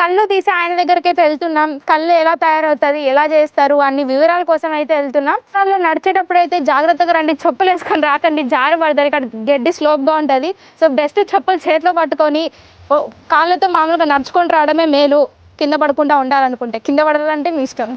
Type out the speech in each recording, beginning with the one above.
కళ్ళు తీసి ఆయన దగ్గరికి అయితే వెళ్తున్నాం. కళ్ళు ఎలా తయారవుతుంది ఎలా చేస్తారు అన్ని వివరాల కోసం అయితే వెళ్తున్నాం. వాళ్ళు నడిచేటప్పుడు అయితే జాగ్రత్తగా రండి చెప్పులు వేసుకొని రాకండి జారి పడతారు. ఇక్కడ గడ్డి స్లోప్గా ఉంటుంది. సో బెస్ట్ చెప్పులు చేతిలో పట్టుకొని కాళ్ళతో మామూలుగా నడుచుకొని రావడమే మేలు. కింద పడకుండా ఉండాలనుకుంటే. కింద పడాలంటే మీ ఇష్టం.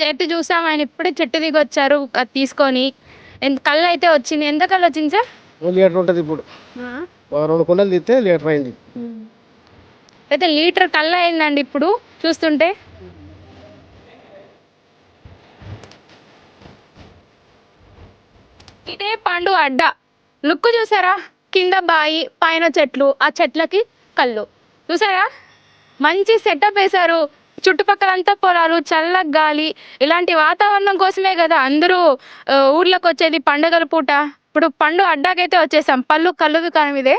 చెట్టు చూసాం ఆయన ఇప్పుడే చెట్టు దిగి వచ్చారు అది తీసుకొని. ఎంత కళ్ళు అయితే వచ్చింది. ఎంత కళ్ళు వచ్చింది సార్? ఓ లీటర్ ఉంటుంది ఇప్పుడు. ఓ రెండు కుండలు తీస్తే లీటర్ అయింది. అయితే లీటర్ కళ్ళు అయిందండి ఇప్పుడు చూస్తుంటే. ఇదే పండు అడ్డ. లుక్ చూసారా? కింద బాయి పైన చెట్లు ఆ చెట్లకి కళ్ళు. చూసారా? మంచి సెటప్ వేశారు. చుట్టుపక్కలంతా పొలాలు చల్ల గాలి ఇలాంటి వాతావరణం కోసమే కదా అందరూ ఊర్లోకి వచ్చేది పండుగల పూట. ఇప్పుడు పండు అడ్డాకైతే వచ్చేసాం. పళ్ళు కళ్ళు దుకాణం ఇదే.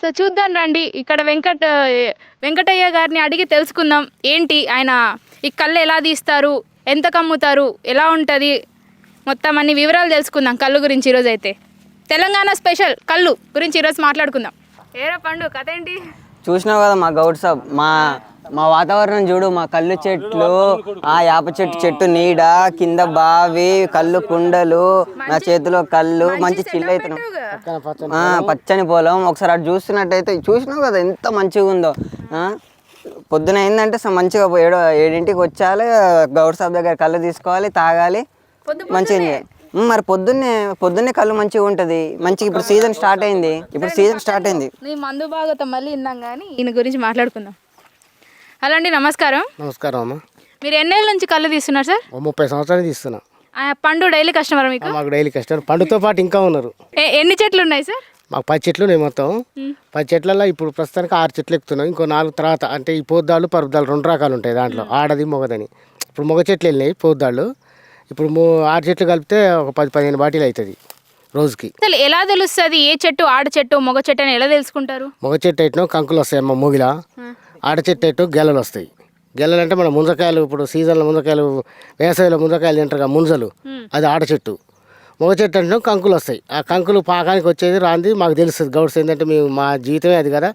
సో చూద్దాం రండి. ఇక్కడ వెంకట వెంకటయ్య గారిని అడిగి తెలుసుకుందాం. ఏంటి ఆయన ఈ కళ్ళు ఎలా తీస్తారు? ఎంత కమ్ముతారు? ఎలా ఉంటుంది? మొత్తం అన్ని వివరాలు తెలుసుకుందాం కళ్ళు గురించి ఈరోజు అయితే. తెలంగాణ స్పెషల్ కళ్ళు గురించి ఈరోజు మాట్లాడుకుందాం. ఏరా పండు కథ ఏంటి? చూసినావు కదా మా గౌడ్ సాబ్ మా మా వాతావరణం చూడు మా కళ్ళు చెట్లు ఆ యాప చెట్టు చెట్టు నీడ కింద బావి కళ్ళు కుండలు నా చేతిలో కళ్ళు మంచి చిల్లు అవుతున్నాం పక్కన పచ్చని ఆ, పచ్చని పొలం. ఒకసారి అటు చూస్తున్నట్టయితే చూసినావు కదా ఎంత మంచిగా ఉందో? పొద్దున ఏంటంటే స- మంచిగా ఏడో ఏడింటికి వచ్చాలి గౌడ్ సాబ్ దగ్గర కళ్ళు తీసుకోవాలి తాగాలి. మంచిగా మరి పొద్దున్నే పొద్దున్నే కళ్ళు మంచిగా ఉంటుంది. మంచిగా ఇప్పుడు సీజన్ స్టార్ట్ అయింది. ఇప్పుడు సీజన్ స్టార్ట్ అయింది. మందు బాగోతాం మళ్ళీ విన్నాం కానీ ఈయన గురించి మాట్లాడుకుందాం. హలో అండి నమస్కారం. నమస్కారం అమ్మ. మీరు ఎన్నేళ్ళ నుంచి కళ్ళు తీస్తున్నారు సార్? ఓ ముప్పై సంవత్సరాలు తీస్తున్నా. ఆ, పండు డైలీ కస్టమర్ మీకు? మాకు డైలీ కస్టమర్. పండుతో పాటు ఇంకా ఉన్నారు. ఏ- ఎన్ని చెట్లు ఉన్నాయి సార్? మాకు పది చెట్లు ఉన్నాయి మొత్తం. పది చెట్లలో ఇప్పుడు ప్రస్తుతానికి ఆరు చెట్లు ఎక్కుతున్నాం ఇంకో నాలుగు తర్వాత అంటే ఈ పోద్దాళ్ళు పరుపుదాళ్ళు రెండు రకాలు ఉంటాయి దాంట్లో. ఆడది మొగదని. ఇప్పుడు మొగ చెట్లు వెళ్ళినాయి పోద్దాళ్ళు ఇప్పుడు ఆరు చెట్లు కలిపితే ఒక పది పదిహేను బాటిల్ అవుతుంది రోజుకి. అసలు ఎలా తెలుస్తుంది? ఏ చెట్టు ఆడ చెట్టు మగ చెట్టు అని ఎలా తెలుసుకుంటారు? మొగ చెట్టు అయినా కంకులు వస్తాయి అమ్మ మొగిల ఆడ చెట్టు అయినా గెలలు వస్తాయి. గెలలు అంటే మన ముంజకాయలు ఇప్పుడు సీజన్లో ముంజకాయలు వేసవిలో ముంజకాయలు తింటారు కదా ముంజలు అది ఆడ చెట్టు మొగ చెట్టు అంటే కంకులు వస్తాయి. ఆ కంకులు పాకానికి వచ్చేది రాంది మాకు తెలుస్తుంది గౌడ్స్ ఏంటంటే మేము మా జీవితమే అది కదా.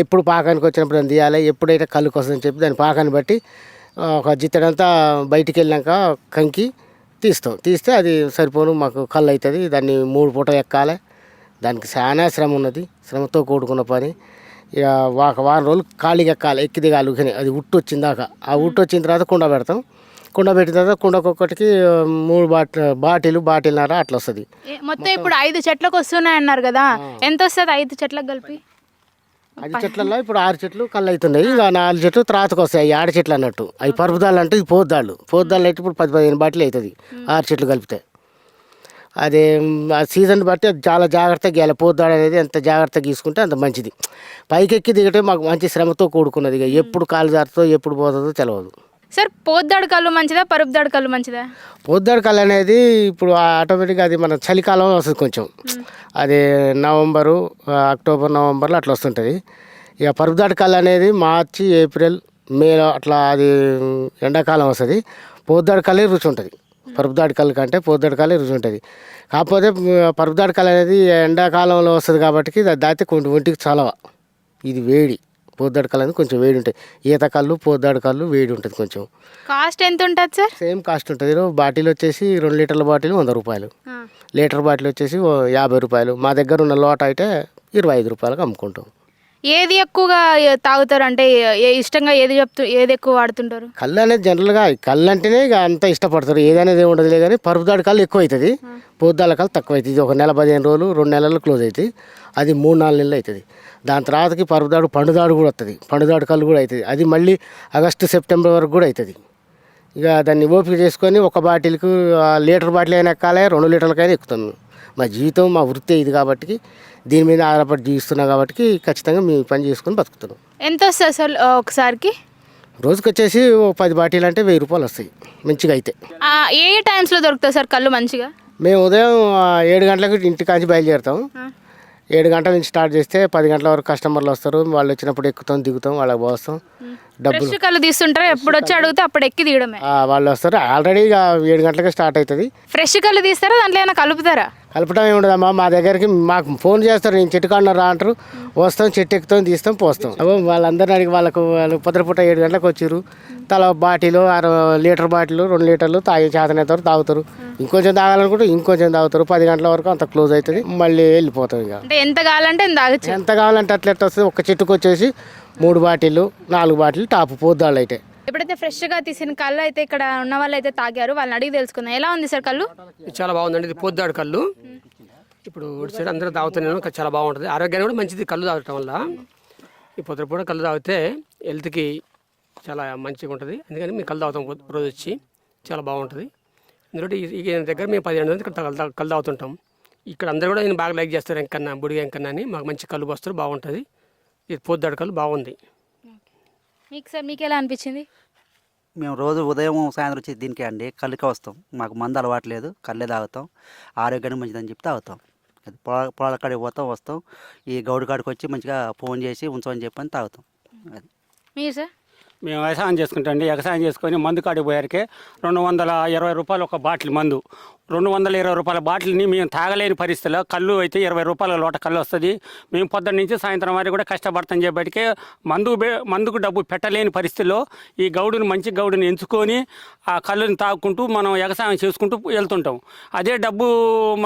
ఎప్పుడు పాకానికి వచ్చినప్పుడు దాన్ని తీయాలి ఎప్పుడైతే కళ్ళుకి వస్తుందని చెప్పి దాని పాకాన్ని బట్టి ఒక జిత్తడంతా బయటికి వెళ్ళాక కంకి తీస్తాం. తీస్తే అది సరిపోను మాకు కళ్ళు అవుతుంది దాన్ని మూడు పూట ఎక్కాలి. దానికి చాలా శ్రమ ఉన్నది. శ్రమతో కూడుకున్న పని. ఇక ఒక వారం రోజులు ఖాళీగా ఎక్కాలి ఎక్కి దిగాలి కానీ అది ఉట్టు వచ్చిన దాకా ఆ ఉట్టు వచ్చిన తర్వాత కుండ పెడతాం. కుండ పెట్టిన తర్వాత కుండకొక్కటికి మూడు బాట్ బాటిల్ బాటిల్నర అట్లా వస్తుంది. మొత్తం ఇప్పుడు ఐదు చెట్లకు వస్తున్నాయి అన్నారు కదా ఎంత వస్తుంది ఐదు చెట్లకు కలిపి? ఐదు చెట్లలో ఇప్పుడు ఆరు చెట్లు కళ్ళు అవుతున్నాయి ఇంకా నాలుగు చెట్లు తర్వాతకు వస్తాయి ఆడ చెట్లు అన్నట్టు అవి పరుపుదాళ్ళు అంటే ఇది పోద్దాళ్ళు. పోద్దాళ్ళు అయితే ఇప్పుడు పది పదిహేను బాటిల్ అవుతుంది ఆరు చెట్లు కలిపితే. అదే సీజన్ బట్టి అది చాలా జాగ్రత్తగా గీయాలి. పోద్దాడు అనేది ఎంత జాగ్రత్తగా తీసుకుంటే అంత మంచిది. పైకి ఎక్కి దిగటే మాకు మంచి శ్రమతో కూడుకున్నది ఇక. ఎప్పుడు కాలు జారుతుందో ఎప్పుడు పోతుందో తెలియదు సార్ పోద్దాడు కళ్ళు మంచిదా పరుపుదాడు కళ్ళు మంచిదా? పొద్దాడు కళ అనేది ఇప్పుడు ఆటోమేటిక్గా అది మన చలికాలంలో వస్తుంది కొంచెం. అది నవంబరు అక్టోబర్ నవంబర్లో అట్లా వస్తుంటుంది. ఇక పరుపుదాటి కళ అనేది మార్చి ఏప్రిల్ మేలో అట్లా అది ఎండాకాలం వస్తుంది. పోద్దాడు కళే రుచి ఉంటుంది. పరుపుదాడి కళ్ళు కంటే పోద్దాడి కళే రుచి ఉంటుంది కాకపోతే మ, పరుపుదాడి కళ అనేది ఎండాకాలంలో వస్తుంది కాబట్టి దాతే కొంచెం ఒంటికి చలవ. ఇది వేడి. పోద్దాడి కళ్ళు అనేది కొంచెం వేడి ఉంటాయి ఈత కళ్ళు పోద్దాడి కళ్ళు వేడి ఉంటుంది కొంచెం. కాస్ట్ ఎంత ఉంటుంది సార్? సేమ్ కాస్ట్ ఉంటుంది. బాటిల్ వచ్చేసి రెండు లీటర్ల బాటిల్ వంద రూపాయలు. లీటర్ బాటిల్ వచ్చేసి యాభై రూపాయలు. మా దగ్గర ఉన్న లోట అయితే ఇరవై ఐదు రూపాయలకు అమ్ముకుంటాం. ఏది ఎక్కువగా తాగుతారు అంటే ఏ- ఇష్టంగా ఏది చెప్తూ ఏది ఎక్కువ వాడుతుంటారు? కళ్ళు అనేది జనరల్గా కళ్ళు అంటేనే ఇక అంత ఇష్టపడతారు. ఏదనేది ఉండదులే కానీ పరుపుదాడి కళ్ళు ఎక్కువ అవుతుంది పొద్దాల కళ్ళు తక్కువ అవుతుంది ఒక నెల పదిహేను రోజులు రెండు నెలలు క్లోజ్ అవుతుంది అది మూడు నాలుగు నెలలు అవుతుంది దాని తర్వాతకి పరుపుదాడు పండుదాడు కూడా వస్తుంది పండుదాడు కళ్ళు కూడా అవుతుంది అది మళ్ళీ ఆగస్టు సెప్టెంబర్ వరకు కూడా అవుతుంది ఇక దాన్ని ఓపిక చేసుకొని ఒక బాటిల్కు లీటర్ బాటిల్ అయినా ఎక్కాలి రెండు లీటర్లకైనా ఎక్కుతాం మేము. మా జీవితం మా వృత్తి ఇది కాబట్టి దీని మీద ఆధారపడి జీవిస్తున్నాం కాబట్టి ఖచ్చితంగా మేము పని చేసుకొని బతుకుతున్నాం. ఎంత వస్తుంది అసలు ఆ, ఒకసారికి? రోజుకి వచ్చేసి ఓ పది బాటిల్ అంటే వెయ్యి రూపాయలు వస్తాయి మంచిగా అయితే. ఏ టైమ్స్లో దొరుకుతుంది సార్ కళ్ళు మంచిగా? మేము ఉదయం ఏడు గంటలకు ఇంటికాంచి బయలుదేరుతాం. ఏడు గంటల నుంచి స్టార్ట్ చేస్తే పది గంటల వరకు కస్టమర్లు వస్తారు. వాళ్ళు వచ్చినప్పుడు ఎక్కుతాం దిగుతాం వాళ్ళకి పోస్తాం. డబ్బులు కళ్ళు తీస్తుంటారు? ఎప్పుడు వచ్చి అడిగితే అప్పుడు ఎక్కి తీయడమే. వాళ్ళు వస్తారు. ఆల్రెడీ ఏడు గంటలకే స్టార్ట్ అవుతుంది. ఫ్రెష్ కళ్ళు తీస్తారా? దాంట్లో ఏమైనా కలుపుతారా? కలపడం ఏమి ఉండదమ్మా మా దగ్గరికి మాకు ఫోన్ చేస్తారు నేను చెట్టు కాడ రా అంటారు. వస్తాం చెట్టు ఎక్కుతాం తీస్తాం పోస్తాం. వాళ్ళందరిని అడిగి వాళ్ళకు వాళ్ళు పొద్దుపూట ఏడు గంటలకు వచ్చారు. తల బాటిల్ లీటర్ బాటిల్ రెండు లీటర్లు తాగి చేతనవుతారు తాగుతారు. ఇంకొంచెం తాగాలనుకుంటే ఇంకొంచెం తాగుతారు. పది గంటల వరకు అంత క్లోజ్ అవుతుంది. మళ్ళీ వెళ్ళిపోతాం ఇక. ఎంత కావాలంటే ఎంత కావాలంటే అట్లా వస్తుంది. ఒక చెట్టుకు వచ్చేసి మూడు బాటిల్ నాలుగు బాటిల్ టాప్ పోద్దాళ్ళు అయితే ఎప్పుడైతే ఫ్రెష్గా తీసిన కళ్ళు అయితే ఇక్కడ ఉన్న వాళ్ళు అయితే తాగారు వాళ్ళని అడిగి తెలుసుకుందాం. ఎలా ఉంది సార్ కళ్ళు? ఇది చాలా బాగుందండి. ఇది పొద్దాడు కళ్ళు. ఇప్పుడు సైడ్ అందరూ తాగుతున్నాను చాలా బాగుంటుంది. ఆరోగ్యానికి కూడా మంచిది కళ్ళు తాగటం వల్ల. ఈ పొద్దు కూడా కళ్ళు తాగితే హెల్త్కి చాలా మంచిగా ఉంటుంది. అందుకని మేము కళ్ళు తాగుతాం రోజు వచ్చి. చాలా బాగుంటుంది. ఎందుకంటే ఈ దగ్గర మేము పదిహేను మంది కళ్ళు కళ్ళు తాగుతుంటాం. ఇక్కడ అందరూ కూడా నేను బాగా లైక్ చేస్తారు ఎంకన్నా బుడిగా ఎంకన్నా అని. మాకు మంచి కళ్ళు వస్తారు బాగుంటుంది. ఇది పొద్దు కళ్ళు బాగుంది. మీకు సార్ మీకు ఎలా అనిపించింది? మేము రోజు ఉదయం సాయంత్రం వచ్చి దీనికే అండి. కళ్ళుకే వస్తాం. మాకు మందు అలవాట్లేదు కళ్ళే తాగుతాం. ఆరోగ్యానికి మంచిదని చెప్పి తాగుతాం. అది పొల పొలాల కాడికి పోతాం వస్తాం. ఈ గౌడు కాడికి వచ్చి మంచిగా ఫోన్ చేసి ఉంచమని చెప్పని తాగుతాం. అది. మీరు సార్? మేము వ్యవసాయం చేసుకుంటాం అండి. వ్యవసాయం చేసుకొని మందు కాడికి పోయారికే రెండు వందల ఇరవై రూపాయలు ఒక బాటిల్ మందు రెండు వందల ఇరవై రూపాయల బాటిల్ని మేము తాగలేని పరిస్థితిలో కళ్ళు అయితే ఇరవై రూపాయల లోట కళ్ళు వస్తుంది. మేము పొద్దున్న నుంచి సాయంత్రం వరకు కూడా కష్టపడతాం చెప్పటికే మందు మందుకు డబ్బు పెట్టలేని పరిస్థితిలో ఈ గౌడుని మంచి గౌడుని ఎంచుకొని ఆ కళ్ళుని తాగుకుంటూ మనం వ్యవసాయం చేసుకుంటూ వెళ్తుంటాం. అదే డబ్బు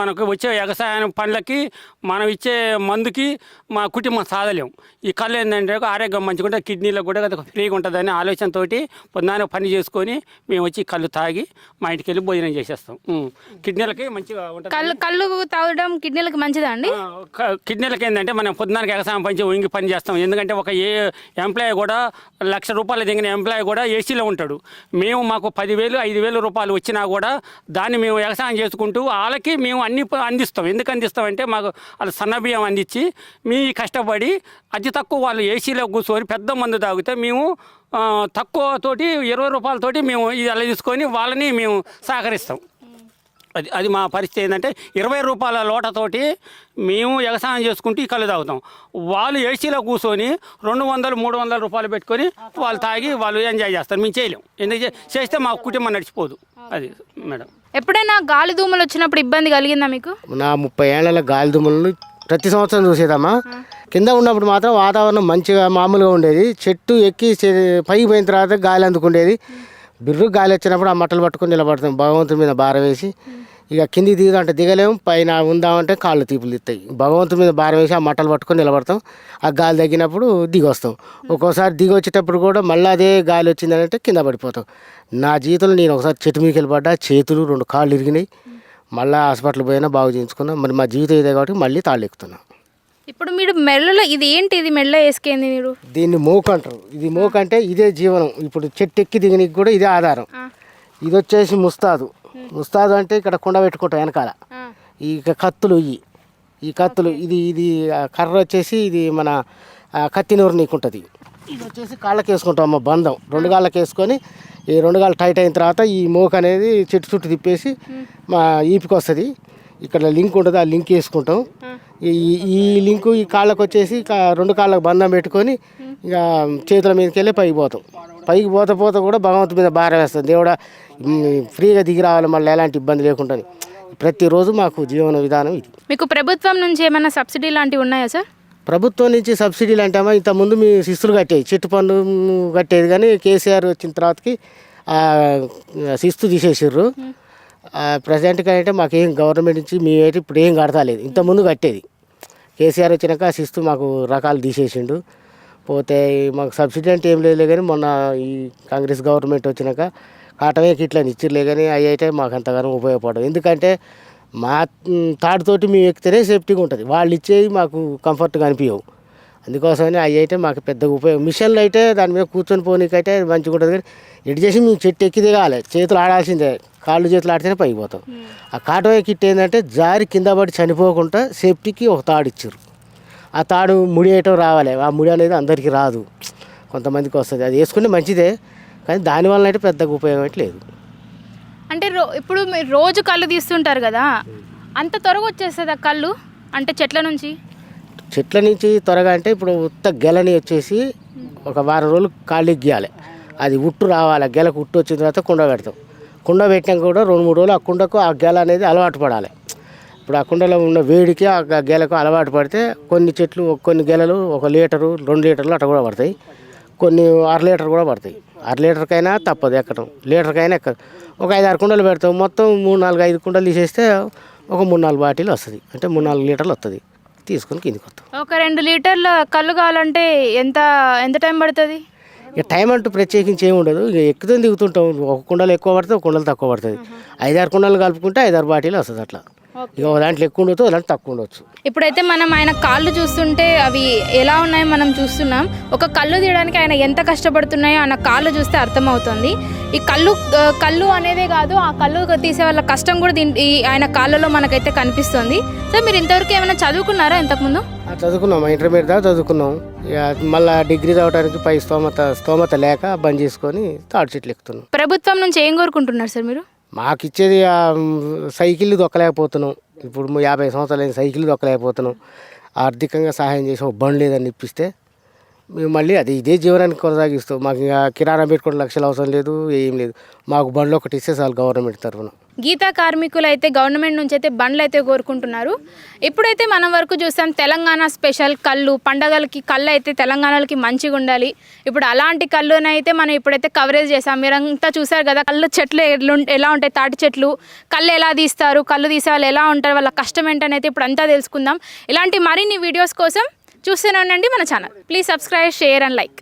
మనకు వచ్చే వ్యవసాయం పనులకి మనం ఇచ్చే మందుకి మా కుటుంబం సాధలేం. ఈ కళ్ళు ఏంటంటే ఆరోగ్యం మంచిగా కిడ్నీలకు కూడా ఫ్రీగా ఉంటుందని ఆలోచనతోటి పొద్దున్న పని చేసుకొని మేము వచ్చి కళ్ళు తాగి మా ఇంటికి వెళ్ళి భోజనం చేసేస్తాం. కిడ్నీలకి మంచిగా ఉంటుంది? కళ్ళు కళ్ళు తాగడం కిడ్నీలకు మంచిదా అండి? క- కిడ్నీలకి ఏంటంటే మనం పొద్దున్నకి వ్యవసాయం పని చే- వంగి పని చేస్తాం. ఎందుకంటే ఒక ఏ ఎంప్లాయీ కూడా లక్ష రూపాయలు దిగిన ఎంప్లాయీ కూడా ఏసీలో ఉంటాడు. మేము మాకు పదివేలు ఐదు వేలు రూపాయలు వచ్చినా కూడా దాన్ని మేము వ్యవసాయం చేసుకుంటూ వాళ్ళకి మేము అన్ని ప- అందిస్తాం. ఎందుకు అందిస్తామంటే మాకు వాళ్ళు సన్నబియ్యం అందించి మీ కష్టపడి అతి తక్కువ వాళ్ళు ఏసీలో కూర్చొని పెద్ద మందు తాగితే మేము ఆ, తక్కువ తోటి ఇరవై రూపాయలతోటి మేము ఇది అలా తీసుకొని వాళ్ళని మేము సహకరిస్తాం. అది అది మా పరిస్థితి ఏంటంటే ఇరవై రూపాయల లోటతోటి మేము వ్యవసాయం చేసుకుంటూ ఈ కళ్ళు తాగుతాం. వాళ్ళు ఏసీలో కూర్చొని రెండు వందలు మూడు వందల రూపాయలు పెట్టుకొని వాళ్ళు తాగి వాళ్ళు ఎంజాయ్ చేస్తారు. మేము చేయలేం. ఎందుకు చేస్తే మా కుటుంబం నడిచిపోదు. అది మేడం. ఎప్పుడైనా గాలి దూమలు వచ్చినప్పుడు ఇబ్బంది కలిగిందా మీకు? నా ముప్పై ఏళ్ళ గాలి దుమ్ములను ప్రతి సంవత్సరం చూసేదమ్మా. కింద ఉన్నప్పుడు మాత్రం వాతావరణం మంచిగా మామూలుగా ఉండేది. చెట్టు ఎక్కి పైకి పోయిన తర్వాత గాలి అందుకుండేది. బిర్రు గాలి వచ్చినప్పుడు ఆ మట్టలు పట్టుకొని నిలబడతాం. భగవంతుని మీద భారం వేసి ఇక కిందికి దిగుదామంటే దిగలేము పైన ఉందామంటే కాళ్ళు తీపులు తీస్తాయి భగవంతుని మీద భారం వేసి ఆ మట్టలు పట్టుకొని నిలబడతాం. ఆ గాలి తగ్గినప్పుడు దిగొస్తాం. ఒక్కోసారి దిగి వచ్చేటప్పుడు కూడా మళ్ళీ అదే గాలి వచ్చిందంటే కింద పడిపోతాం. నా జీవితంలో నేను ఒకసారి చెట్టు మీదకి వెళ్ళిపడ్డా చేతులు రెండు కాళ్ళు ఇరిగినాయి. మళ్ళీ హాస్పిటల్ పోయినా బాగు చేయించుకున్నాం. మరి మా జీవితం ఇదే కాబట్టి మళ్ళీ తాళ్ళు ఎక్కుతున్నాం. ఇప్పుడు మీరు మెడలో ఇది ఏంటి? ఇది మెడలో వేసుకేంది మీరు? దీన్ని మోకు అంటారు. ఇది మోకు అంటే ఇదే జీవనం. ఇప్పుడు చెట్టు ఎక్కి దిగనికి కూడా ఇదే ఆధారం. ఇది వచ్చేసి ముస్తాదు. ముస్తాదు అంటే ఇక్కడ కుండ పెట్టుకుంటాం వెనకాల. ఈ కత్తులు ఇవి ఈ కత్తులు ఇది ఇది కర్ర వచ్చేసి ఇది మన కత్తి నూరు నీకుంటుంది ఇది వచ్చేసి కాళ్ళకి వేసుకుంటాం అమ్మ బంధం. రెండు కాళ్ళకి వేసుకొని ఈ రెండు కాళ్ళు టైట్ అయిన తర్వాత ఈ మోక అనేది చెట్టు చుట్టూ తిప్పేసి మా ఈపికి వస్తుంది ఇక్కడ లింక్ ఉంటుంది ఆ లింక్ వేసుకుంటాం. ఈ ఈ లింకు ఈ కాళ్ళకు వచ్చేసి రెండు కాళ్ళకు బంధం పెట్టుకొని ఇక చేతుల మీదకి వెళ్ళి పైకి పోతాం. పైకి పోత పోత కూడా భగవంతు మీద భారం వేస్తుంది. దేవుడా ఫ్రీగా దిగి రావాలి మళ్ళీ ఎలాంటి ఇబ్బంది లేకుండా ప్రతిరోజు మాకు జీవన విధానం ఇది. మీకు ప్రభుత్వం నుంచి ఏమైనా సబ్సిడీ లాంటివి ఉన్నాయా సార్? ప్రభుత్వం నుంచి సబ్సిడీలు అంటే అమ్మా ఇంతకుముందు మీ శిస్తులు కట్టేవి. చెట్టు పన్ను కట్టేది కానీ కేసీఆర్ వచ్చిన తర్వాతకి శిస్తు తీసేసారు ప్రజెంట్గా అంటే మాకేం గవర్నమెంట్ నుంచి మేమైతే ఇప్పుడు ఏం కడతలేదు. ఇంతకుముందు కట్టేది. కేసీఆర్ వచ్చినాక శిస్తు మాకు రకాలు తీసేసిండు. పోతే మాకు సబ్సిడీ అంటే ఏం లేదు కానీ మొన్న ఈ కాంగ్రెస్ గవర్నమెంట్ వచ్చినాక కాటమే కిట్లని ఇచ్చిర్లే కానీ అవి అయితే మాకు అంతగానో ఉపయోగపడదు ఎందుకంటే మా తాడుతోటి మేము ఎక్కితేనే సేఫ్టీగా ఉంటుంది. వాళ్ళు ఇచ్చేవి మాకు కంఫర్ట్గా అనిపించవు అందుకోసమని అవి అయితే మాకు పెద్దగా ఉపయోగం. మిషన్లు అయితే దాని మీద కూర్చొని పోనీకైతే మంచిగా ఉంటుంది కానీ ఎటు చేసి మేము చెట్టు ఎక్కి దిగాలి చేతులు ఆడాల్సిందే. కాళ్ళు చేతులు ఆడితేనే పైకి పోతాం ఆ కాటమే కిట్ ఏంటంటే జారి కింద పడి చనిపోకుండా సేఫ్టీకి ఒక తాడు ఇచ్చారు. ఆ తాడు ముడి వేయటం రావాలి. ఆ ముడి అనేది అందరికీ రాదు. కొంతమందికి వస్తుంది. అది వేసుకుంటే మంచిదే కానీ దానివల్ల అయితే పెద్దగా ఉపయోగం అయితే లేదు. అంటే రో ఇప్పుడు మీరు రోజు కళ్ళు తీస్తుంటారు కదా అంత త్వరగా వచ్చేస్తుంది ఆ కళ్ళు? అంటే చెట్ల నుంచి? చెట్ల నుంచి త్వరగా అంటే ఇప్పుడు ఉత్త గెలని వచ్చేసి ఒక వారం రోజులు ఖాళీ గీయాలి అది ఉట్టు రావాలి. గెలకు ఉట్టు వచ్చిన తర్వాత కుండ పెడతాం కుండ పెట్టాక కూడా రెండు మూడు రోజులు ఆ కుండకు ఆ గెల అనేది అలవాటు పడాలి. ఇప్పుడు ఆ కుండలో ఉన్న వేడికి ఆ గెలకు అలవాటు పడితే కొన్ని చెట్లు కొన్ని గెలలు ఒక లీటరు రెండు లీటర్లు అట్లా కూడా పడతాయి. కొన్ని అర లీటర్ కూడా పడతాయి. అర లీటర్కైనా తప్పదు ఎక్కడం. లీటర్కైనా ఎక్కదు. ఒక ఐదు ఆరు కుండలు పెడతాం మొత్తం మూడు నాలుగు ఐదు కుండలు తీసేస్తే ఒక మూడు నాలుగు బాటిల్ వస్తుంది. అంటే మూడు నాలుగు లీటర్లు వస్తుంది తీసుకొని కిందికి వస్తాం ఒక రెండు లీటర్ల కళ్ళు కావాలంటే ఎంత ఎంత టైం పడుతుంది? ఇక టైం అంటూ ప్రత్యేకించి ఏమి ఉండదు. ఇక ఎక్కుతుంది దిగుతుంటాం. ఒక కుండలు ఎక్కువ పడుతుంది ఒక కుండలు తక్కువ పడుతుంది ఐదారు కుండలు కలుపుకుంటే ఐదారు బాటిల్ వస్తుంది అట్లా ఇక దాంట్లో ఎక్కువ ఉండొచ్చు దాంట్లో తక్కువ ఉండొచ్చు. ఇప్పుడైతే మనం ఆయన కాళ్ళు చూస్తుంటే అవి ఎలా ఉన్నాయో మనం చూస్తున్నాం. ఒక కళ్ళు తీయడానికి ఆయన ఎంత కష్టపడుతున్నాయో ఆయన కాళ్ళు చూస్తే అర్థమవుతుంది. ఈ కళ్ళు కళ్ళు అనేదే కాదు ఆ కళ్ళు తీసే వాళ్ళ కష్టం కూడా దీని ఈ ఆయన కాళ్ళలో మనకైతే కనిపిస్తుంది. సో మీరు ఇంతవరకు ఏమైనా చదువుకున్నారా ఇంతకుముందు? చదువుకున్నాం ఇంటర్మీడియట్ దాకా చదువుకున్నాం. మళ్ళీ డిగ్రీ చదవడానికి పై స్తోమత స్తోమత లేక బంద్ చేసుకొని తాడు చెట్లు ఎక్కుతున్నాం. ప్రభుత్వం నుంచి ఏం కోరుకుంటున్నారు సార్ మీరు? మాకు ఇచ్చేది సైకిల్ దొక్కలేకపోతున్నాం. ఇప్పుడు యాభై సంవత్సరాలు సైకిల్ దొక్కలేకపోతున్నాం. ఆర్థికంగా సహాయం చేసి ఒక బండి లేదని ఇప్పిస్తే మేము మళ్ళీ అది ఇదే జీవనానికి కొనసాగిస్తాం. మాకు ఇంకా కిరాణా పెట్టుకోవడం లక్షలు అవసరం లేదు ఏం లేదు. మాకు బండ్లు ఒకటి ఇస్తే చాలు గవర్నమెంట్ తరఫున. గీతా కార్మికులు అయితే గవర్నమెంట్ నుంచి అయితే బండ్లు అయితే కోరుకుంటున్నారు. ఇప్పుడైతే మనం వరకు చూస్తాం తెలంగాణ స్పెషల్ కళ్ళు పండగలకి కళ్ళు అయితే తెలంగాణలకి మంచిగా ఉండాలి. ఇప్పుడు అలాంటి కళ్ళునైతే మనం ఇప్పుడైతే కవరేజ్ చేసాం. మీరంతా చూసారు కదా కళ్ళు చెట్లు ఎట్లు ఎలా ఉంటాయి తాటి చెట్లు. కళ్ళు ఎలా తీస్తారు కళ్ళు తీసే వాళ్ళు ఎలా ఉంటారు వాళ్ళ కష్టం ఏంటనైతే ఇప్పుడు అంతా తెలుసుకుందాం. ఇలాంటి మరిన్ని వీడియోస్ కోసం చూస్తూనే ఉండండి మన channel. Please subscribe share and like